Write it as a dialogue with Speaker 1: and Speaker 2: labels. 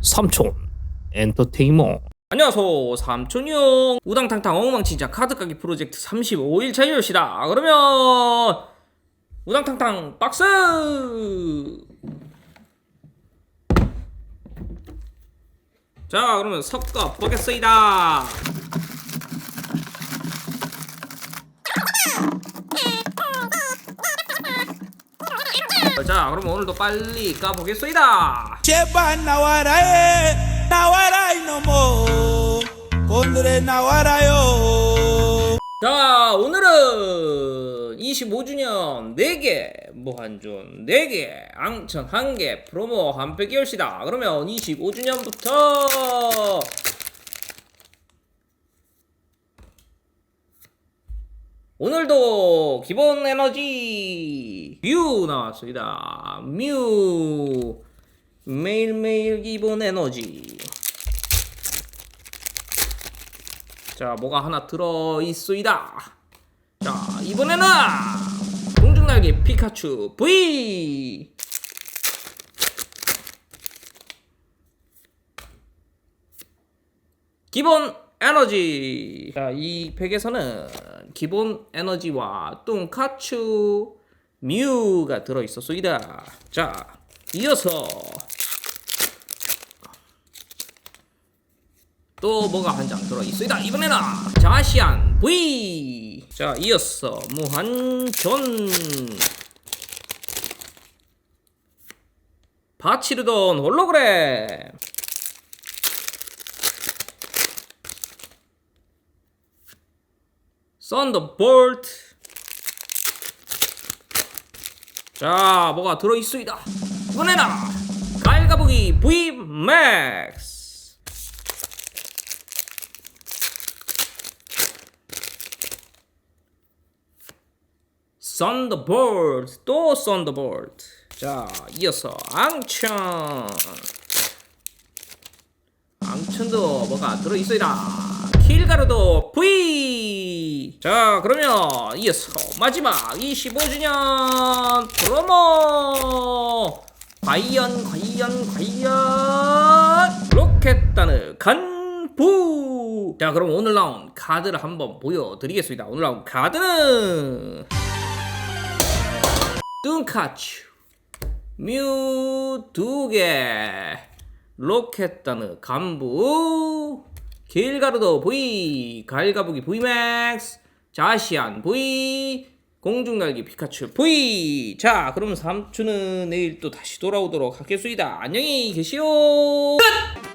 Speaker 1: 삼촌 엔터테인먼트
Speaker 2: 안녕하세요 삼촌형. 우당탕탕 엉망진짜 카드가기 프로젝트 35일 차이시다 그러면 우당탕탕 박스! 자 그러면 섞어 보겠습니다 자 그럼 오늘도 빨리 까보겠습니다
Speaker 3: Nawarae, Nawarai no more. Kondre Nawarayo.
Speaker 2: 자 오늘은 25주년 4개 무한존 4개 앙천 1개 프로모 한팩 열시다 그러면 25주년부터 오늘도 기본 에너지 뮤 나왔습니다 뮤 매일매일 기본 에너지 자, 뭐가 하나 들어 있소이다. 자, 이번에는 공중날개 피카츄 V. 기본 에너지. 자, 이 팩에서는 기본 에너지와 뚱카츄 뮤가 들어 있었소이다. 자, 이어서 또 뭐가 한 장 들어 있습니다. 이번에는 자시안 V. 자, 이어서 무한전. 바치르돈 홀로그램. 썬더볼트. 자, 뭐가 들어 있습니다. 이번에는 갈가보기 V 맥스. 썬더볼트 또 썬더볼트 자 이어서 앙천! 앙천도 뭐가 들어있어이다 킬가루도 V 자 그러면 이어서 마지막 25주년 프로모! 과연 과연 과연! 로켓단의 간부! 자 그럼 오늘 나온 카드를 한번 보여드리겠습니다. 오늘 나온 카드는 뚱카츄. 뮤 두개. 로켓단의 간부 길가루도 V 갈가부기 V맥스. 자시안 V 공중날개 피카츄 V 자 그럼 삼촌은 내일 또 다시 돌아오도록 하겠습니다. 안녕히 계시오. 끝!